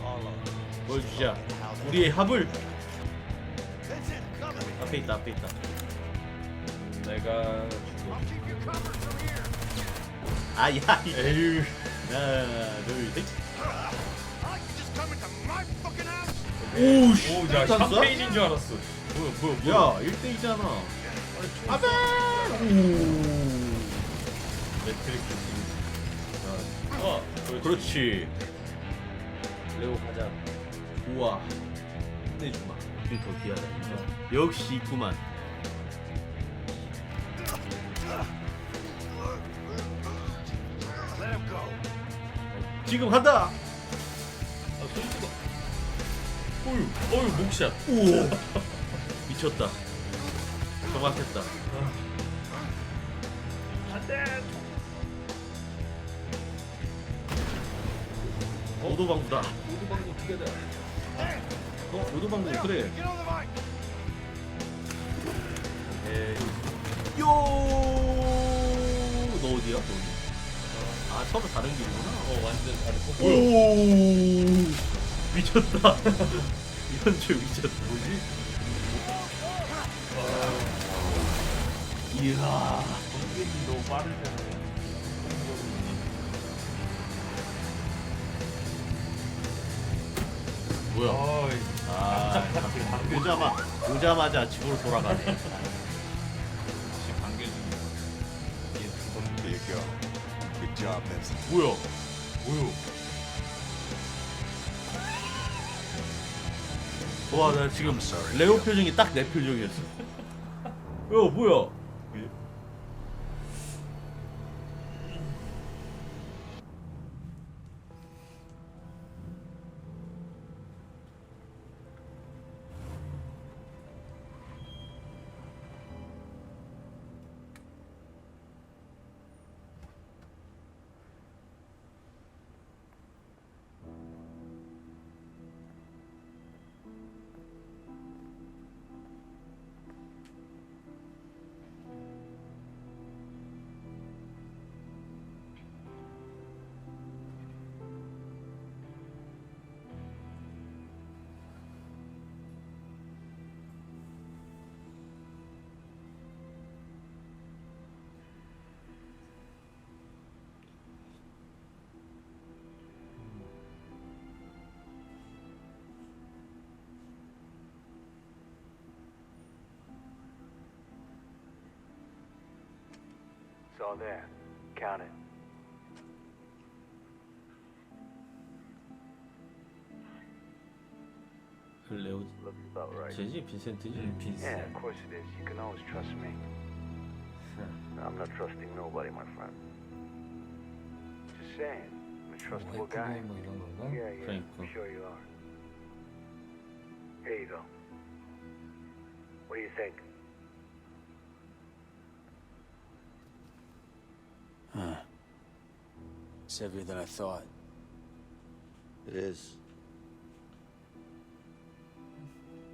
Harlow? 보여주자. 우리의 합을. 앞에 있다 앞에 있다. 내가. 아야. 에휴. 하나 둘 셋. I can just come into my fucking house. 오우씨. 오, 나 탔어? 샴페인인 줄 알았어. 뭐야 뭐야 뭐야. 야 1대2잖아. 아베. 오. 매트릭스. 어, 그렇지. 레오 가자. 우와. 끝내주마. 우리 더 귀하다. 역시 있구만. 지금 간다. 아, 손. 어휴, 어휴, 목샷. 오. 미쳤다. 정확했다. 오도방구다. 모두 방금 두개 다. 어 오도방구 그래. 에이. 요. 너 어디야? 너 어디? 아 서로 다른 길이구나. 어, 완전 다르고. 오. 미쳤다. 이건 줄 미쳤다. 뭐지? 이야. 번개지 너무 빠르잖아. 뭐야? 어이. 아 오자마 오자마자 집으로 돌아가네. 혹시 반겨주는. There you go. Good job, Vincent. 뭐야? 뭐요? 와나 지금 레오 표정이 딱 내 표정이었어. 야 뭐야? It's all there. Count it. Looks about right. Yeah, of course it is. You can always trust me. I'm not trusting nobody, my friend. Just saying. I'm a trustable guy. Yeah, yeah, I'm sure you are. Here you go. What do you think? It's heavier than I thought. It is.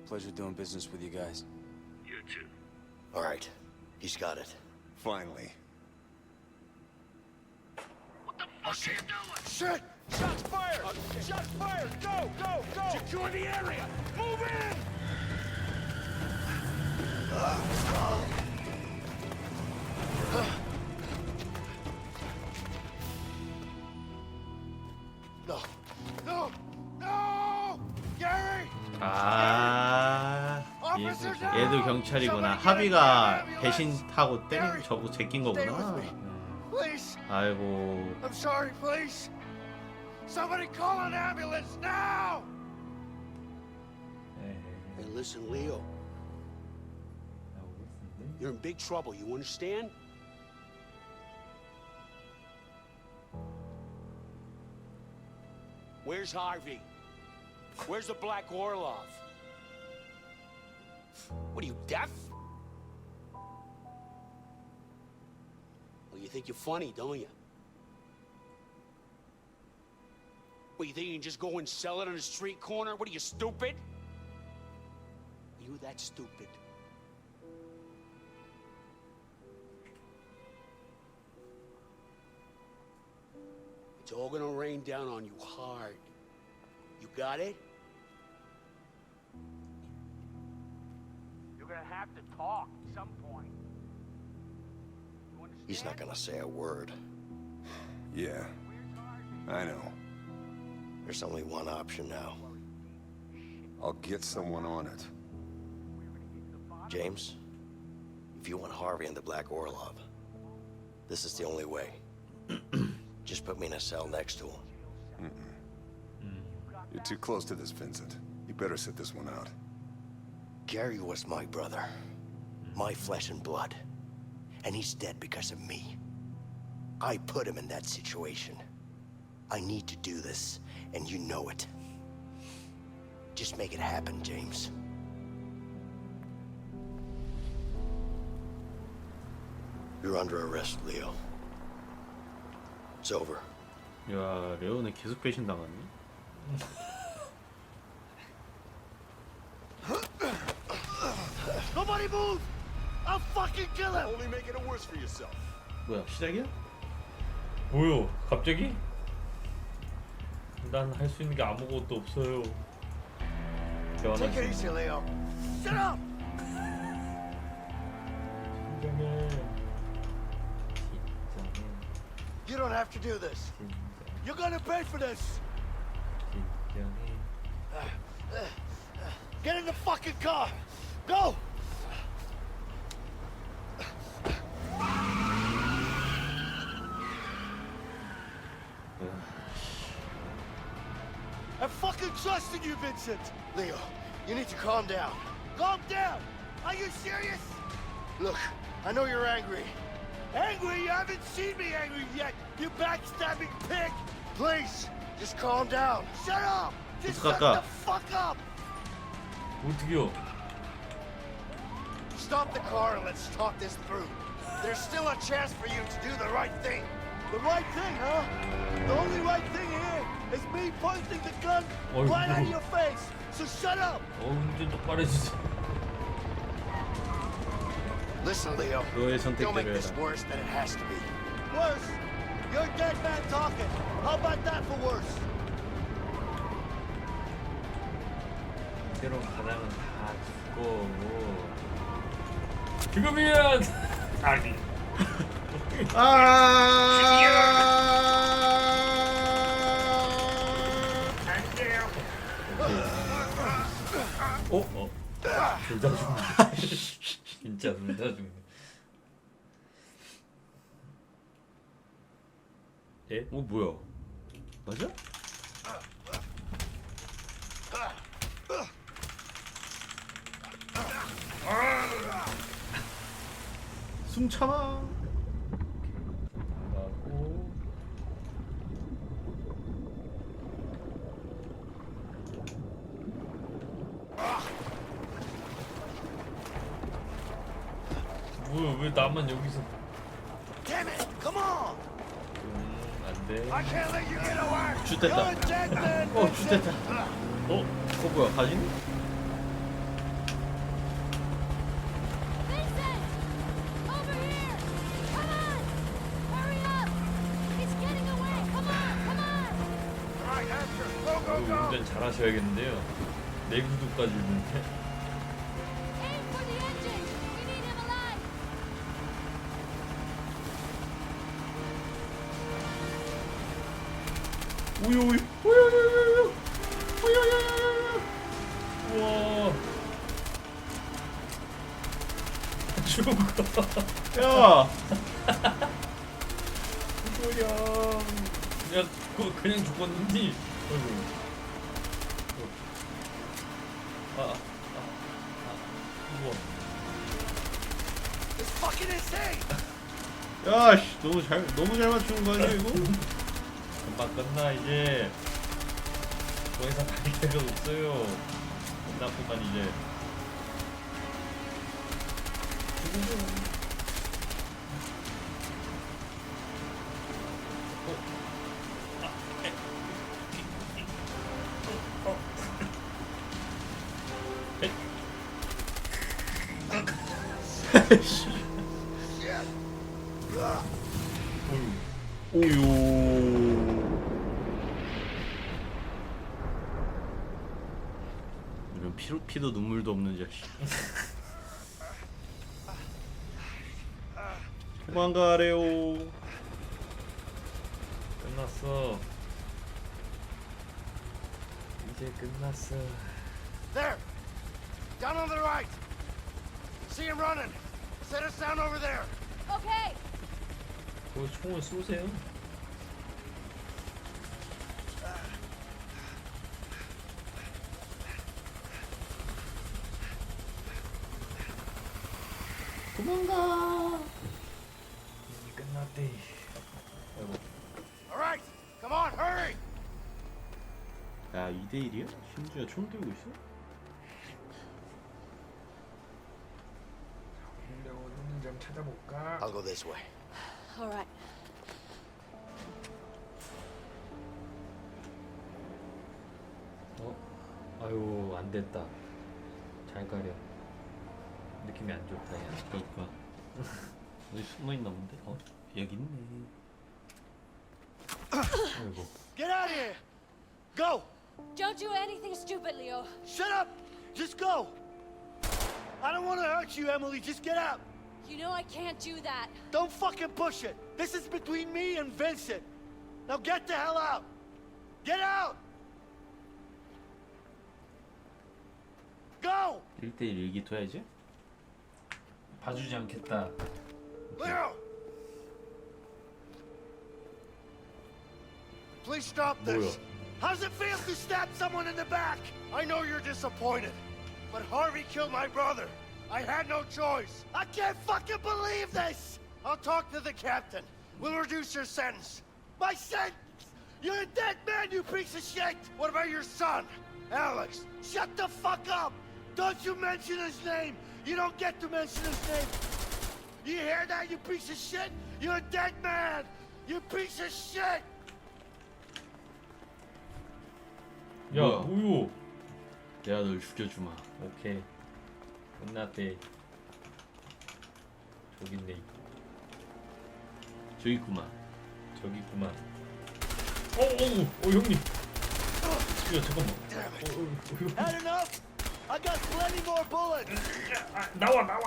Pleasure doing business with you guys. You too. All right. He's got it. Finally. What the fuck are you doing? Shit! Shots fired! Shots fired! Go! Go! Go! Secure the area! Move in! No! 아 얘, 얘도 경찰이구나. 하비가 배신 타고 때린 저거 제낀 거구나. Please! 아이고 I'm sorry, please! Somebody call an ambulance now! 에이. Hey, listen, Leo, 나 오겠는데? you're in big trouble. You understand? Where's Harvey? Where's the Black Orlov? What are you, deaf? Well, you think you're funny, don't you? What, you think you can just go and sell it on a street corner? What are you, stupid? Are you that stupid? It's all gonna rain down on you hard. You got it? Talk at some point. He's not gonna say a word. Yeah, I know. There's only one option now. I'll get someone on it. James, if you want Harvey and the Black Orlov, this is the only way. Just put me in a cell next to him. You're too close to this, Vincent. You better sit this one out. Gary was my brother, my flesh and blood, and he's dead because of me. I put him in that situation. I need to do this, and you know it. Just make it happen, James. You're under arrest, Leo. It's over. 야 레오는 계속 배신당하네 Nobody move! I'll fucking kill him! Only making it worse for yourself. 뭐야 시작이야? 뭐요? 갑자기? 난 할 수 있는 게 아무것도 없어요. 대화나 Take it easy, Leo. Shut up! 진정해. You don't have to do this. You're gonna pay for this. 진정해. Get in the fucking car. Go! trusting you, Vincent. Leo, you need to calm down. Calm down. Are you serious? Look, I know you're angry. Angry? You haven't seen me angry yet. You backstabbing pig. Please, just calm down. Shut up. Just Fuck shut up. the fuck up. 어떻게요? Stop the car and let's talk this through. There's still a chance for you to do the right thing. The right thing, huh? The only right thing here is me pointing the gun Oh, right at no. your face. So shut up. 어 운전 똑바로 해주세요. Listen, Leo. 너의 Don't make 선택대로 this 해라 worse than it has to be. Worse. You're a dead man talking. How about that for worse? 새로운 가장은 다 죽고. 지금이야. 아니. 어? 둘다 죽네. 진짜 둘다 죽네. 예? 어 뭐야 맞아? 숨 참아 나고 뭐야 왜 나만 여기서 Damn it! Come on! 음 안 돼 I can't let you get away. You're 슛됐다 a dead man. 어. 슛됐다 어? 어 뭐야 가진? Vincent! Over here! Come on! Hurry up! It's getting away! Come on! Come on! All right, Hector. Go, go, 이거 go. 운전 잘하셔야겠는데요 내 구두까지 있는데 우유 우유 우유 우유 우유 우유 우와. 죽어. 야. 소령 야 그거 그냥 죽었는데. 어이구 아 아 아, 아, 우와. It's fucking insane. 야씨 너무 잘 너무 잘 맞추는 거 아니야 이거? 금방 끝나 이제 더 이상 갈 데가 없어요 끝났구만 이제 오유 피도, 눈물도 없는 자식 도망가래요 끝났어. 이제 끝났어. There! Down on the right! See him running! Set us down over there! Okay. 그 총을 쏘세요. 도망가 이제 끝났대. 아이고. Alright! Come on, hurry! 야 2대 1이야? 심지어 총 들고 있어? 근데 어디 있는지 한번 찾아볼까? I'll go this way. All right. 어? 아유 안 됐다. 잘 가려. 느낌이 안 좋다. 야. 그럴까 어디 숨어 있나 본데? 어? 여기 있네 아이고. Get out of here! Go! Don't do anything stupid, Leo. Shut up! Just go! I don't want to hurt you, Emily. Just get out! You know I can't do that. Don't fucking push it! This is between me and Vincent! Now get the hell out! Get out! Go! 1대1 일기토야지? 봐주지 않겠다. Leo! Please stop this. How does it feel to stab someone in the back? I know you're disappointed, but Harvey killed my brother. I had no choice. I can't fucking believe this! I'll talk to the captain. We'll reduce your sentence. My sentence! You're a dead man, you piece of shit! What about your son? Alex, shut the fuck up! Don't you mention his name! You don't get to mention his name! You hear that, you piece of shit? You're a dead man! You piece of shit! 야 뭐야? 우유. 내가 널 죽여주마 오케이. 끝났대. 저기 있네. 저기 있구만 저기 있구만. 어, 어, 어, 형님. 야, 잠깐만. 어, 어, 어, 형. Had enough? I got plenty more bullets! 아, 나와, 나와.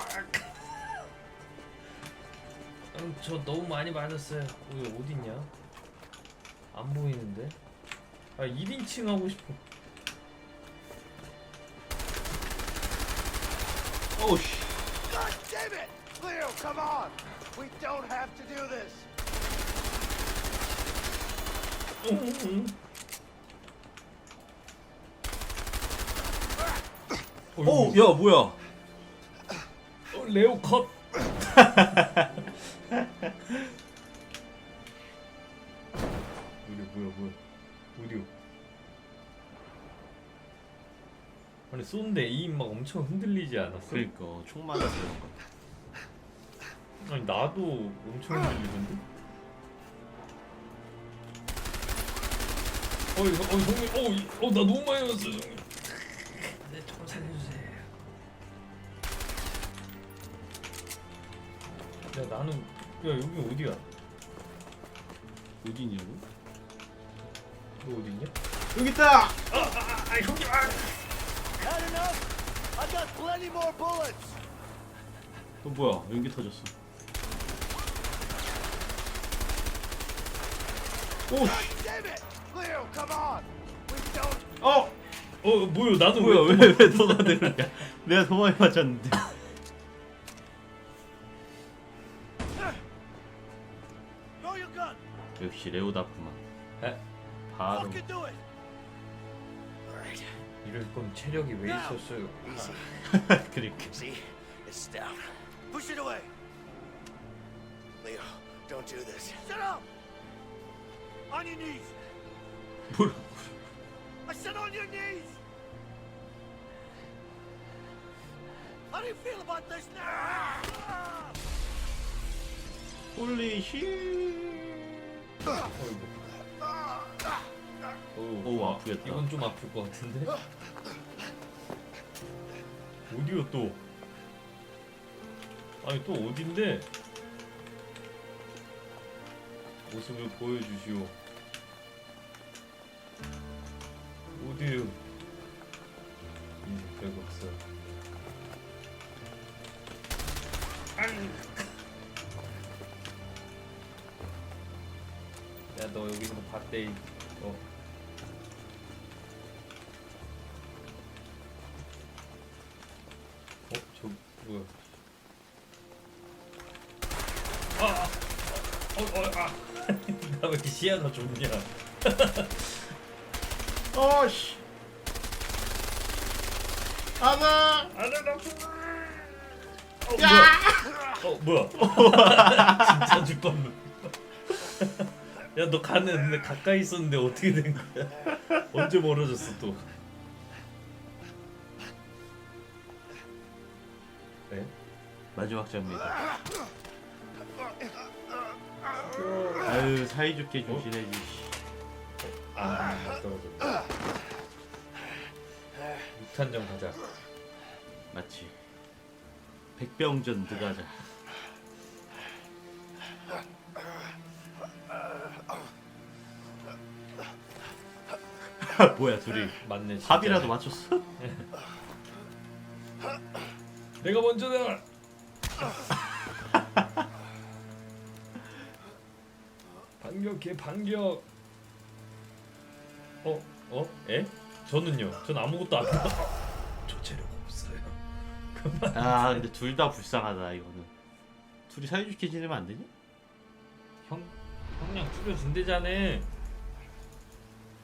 형, 저 너무 많이 맞았어요. 여기 어딨냐? 안 보이는데? 아, 1인칭 하고 싶어. 어우씨 God damn it! Leo, come on! We don't have to do this! 어, 오! 야 뭐야 어, 레오 컷. 뭐야 뭐야 뭐야 어디요? 아니 쏜데 이입 막 엄청 흔들리지 않았어? 그러니까 총 맞아서 그런 거 아니 나도 엄청 흔들리던데? 어이 어 형님 어이 어나 너무 많이 맞았어 형님 야 나는 야 여기 어디야? 어디냐고? 너 어디냐? 여기 있다! 아 형님 아 Had enough? I got plenty more bullets! 어 뭐야 연기 터졌어 오씨 God damn it! Leo, come on! We don't... 어! 어 뭐야 나는 뭐야 왜왜왜 너가 내려냐 내가 더 많이 맞았는데 역시 레오답구만 에? 바로 Fucking do it! Alright, 이럴 거면 체력이 왜 있었어요? 그러니까 See? It's down. Push it away! Leo, don't do this. Shut up! On your knees! 뭐라고 I said on your knees! How do you feel about this now? 홀리 씨 어이구 어우 아프겠다 이건 좀 아플 것 같은데? 어디요 또? 아니 또 어딘데? 모습을 보여주시오 어디에요? 음. 별거 없어. 야 너 여기서 봤대. 어. 어? 저 뭐야? 아! 아. 어, 어, 아! 나 왜 이렇게 시야가 좁냐? 어씨. 아나. 안에 나 어, 뭐야? 어 뭐야? 진짜 죽었네. 야 너 가는 가까이 있었는데 어떻게 된 거야? 언제 멀어졌어 또? 네? 마지막 장면이다. 아유 사이좋게 조심해지. 아 떨어졌네. 육탄전 가자. 맞지. 백병전 들어가자. 뭐야 둘이 맞네. 진짜. 합이라도 맞췄어? 내가 먼저다. 반격해 반격. 어? 어? 에? 저는요. 전 아무것도 안 했다. 저 재력 없어요. 아 근데 둘 다 불쌍하다 이거는. 둘이 사이좋게 지내면 안 되냐? 형 형량 줄여준대잖아.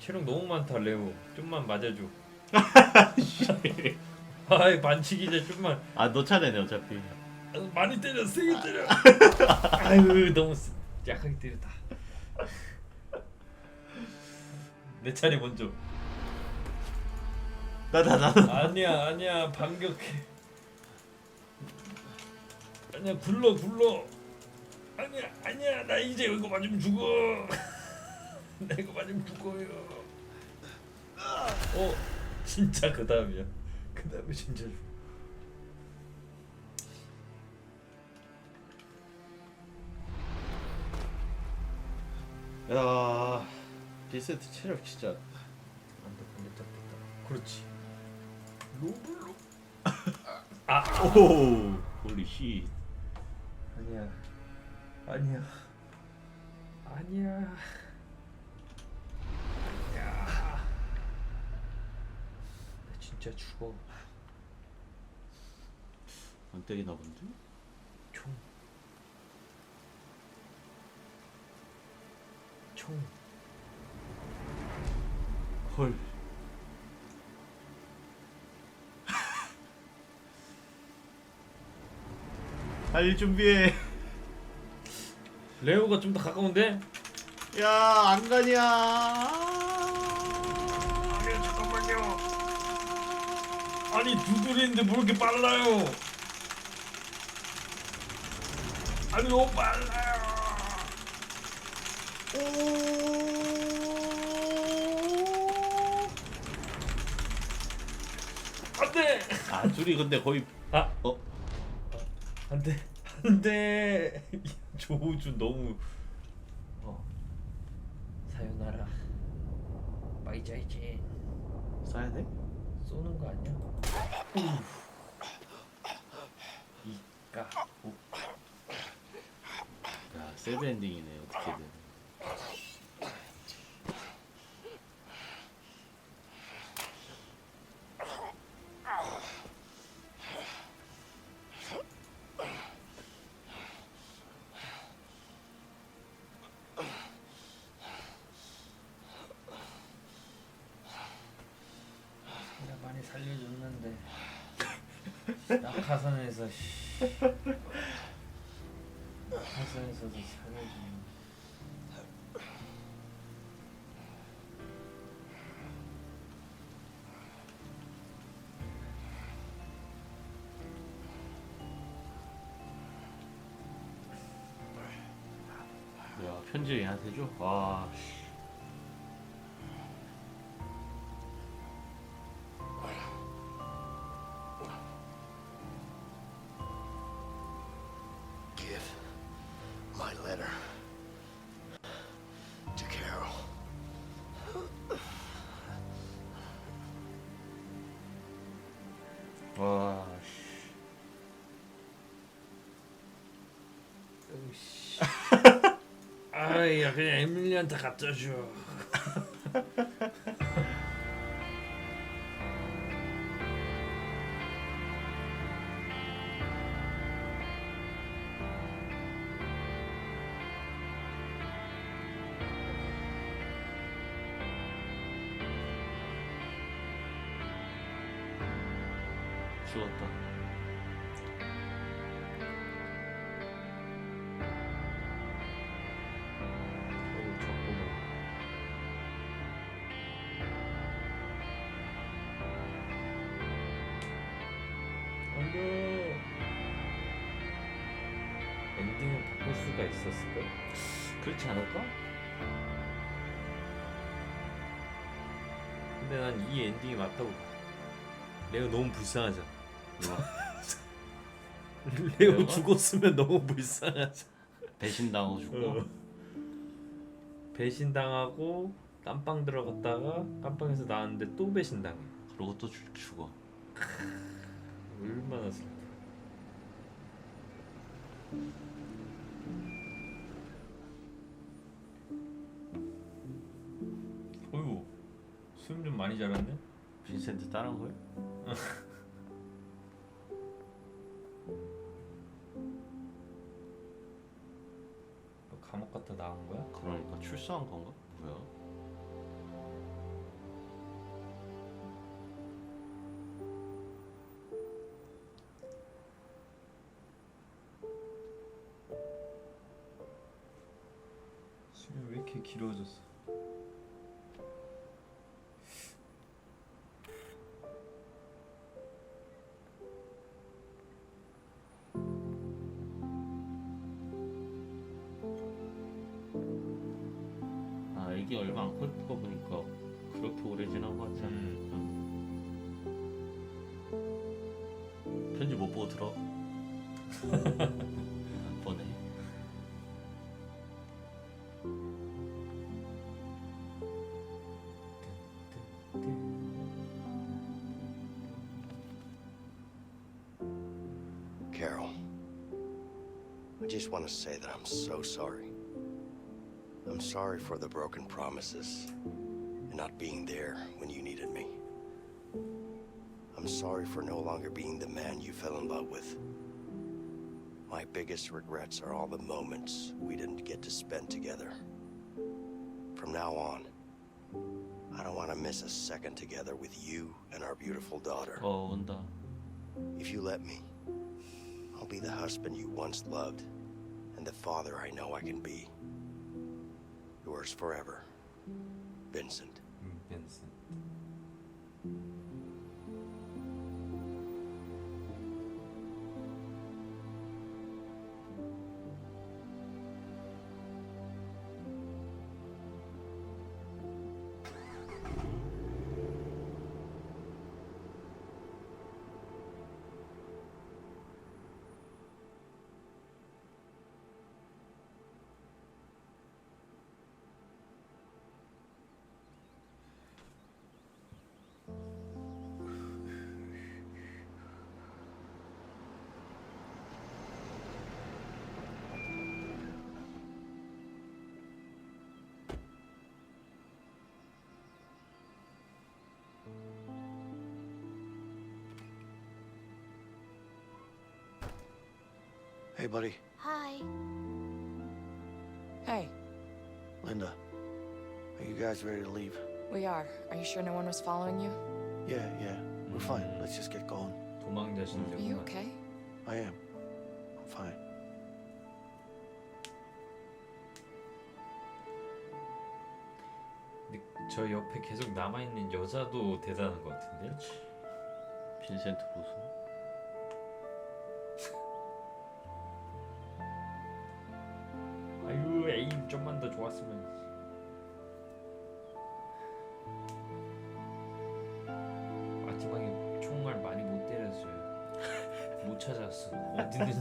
체력 너무 많다 레오. 좀만 맞아줘. 아이 반칙이자 좀만 아 너 차례네 어차피. 아, 많이 때려 세게 때려. 아유 너무 세- 약하게 때렸다. 내 차례 먼저. 나나 나. 아니야 아니야 반격해. 아니야 굴러 굴러. 아니야 아니야 나 이제 이거 맞으면 죽어. 나 이거 맞으면 죽어요. 어 진짜 그 다음이야. 그 다음에 진짜. 야 비세트 체력 진짜. 안돼 반대쪽 됐다. 그렇지. 로블로. 오 홀리 씨. 아니야. 아니야. 아니야. 진짜 죽어. 안 때리나 본데? 총. 총. 헐. 달릴 준비해. 레오가 좀 더 가까운데? 야, 안 가냐? 아 아니 두드리는데 뭐 이렇게 빨라요? 아니 너무 빨라요. 안돼. 아, 둘이 근데 거의 아 어? 안돼 안돼. 조우주 너무 어 사요나라 빠이자이진 싸야 돼? 쏘는 거 아니야? 이까 오. 야, 세드 엔딩이네 어떻게든. 낙하산에서 씨. 낙하산에서도 살려주는 야, 편지 얘한테 줘? 와, 씨. 그냥 에밀리한테 갖다 줘. 안돼. 엔딩을 바꿀 수가 있었을까? 그렇지 않을까? 근데 난 이 엔딩이 맞다고 봐. 레오 너무 불쌍하잖아. 레오? 죽었으면 너무 불쌍하잖아. 배신당하고 죽고 어. 배신당하고 깜빵 들어갔다가 깜빵에서 나왔는데 또 배신당해. 그러고 또 죽- 죽어 얼마나 슬퍼. 어이구 수염 좀 많이 자랐네. 빈센트 따라한 거야? 너 감옥 갔다 나온 거야? 그러니까 출소한 건가? 뭐야? 아 이게 얼마 안클거 보니까 그렇게 오래 지난 거 같지 않아? 응. 편지 못 보고 들어 보내 Carol, I just want to say that I'm so sorry. I'm sorry for the broken promises and not being there when you needed me. I'm sorry for no longer being the man you fell in love with. My biggest regrets are all the moments we didn't get to spend together. From now on, I don't want to miss a second together with you and our beautiful daughter. 어 온다 If you let me, I'll be the husband you once loved and the father I know I can be. Yours forever, Vincent. Hey, buddy. Hi. Hey, Linda. Are you guys ready to leave? we are. Are you sure no one was following you? Yeah, yeah. We're fine. Let's just get going. 도망자 Are you 신세구만. okay? I am. I'm fine. 근데 저 옆에 계속 남아 있는 여자도 대단한 것 같은데. 빈센트 보소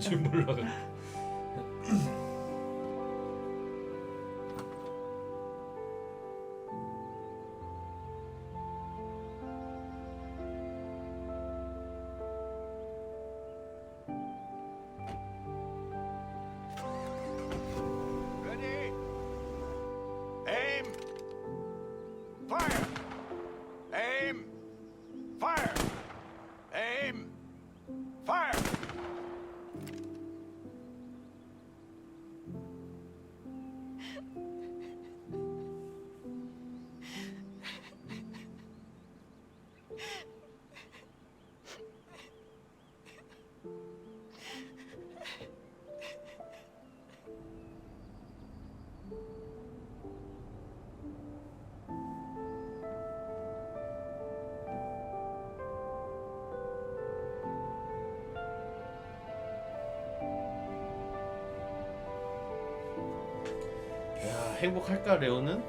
어디 있는지 몰라 행복할까 레오는?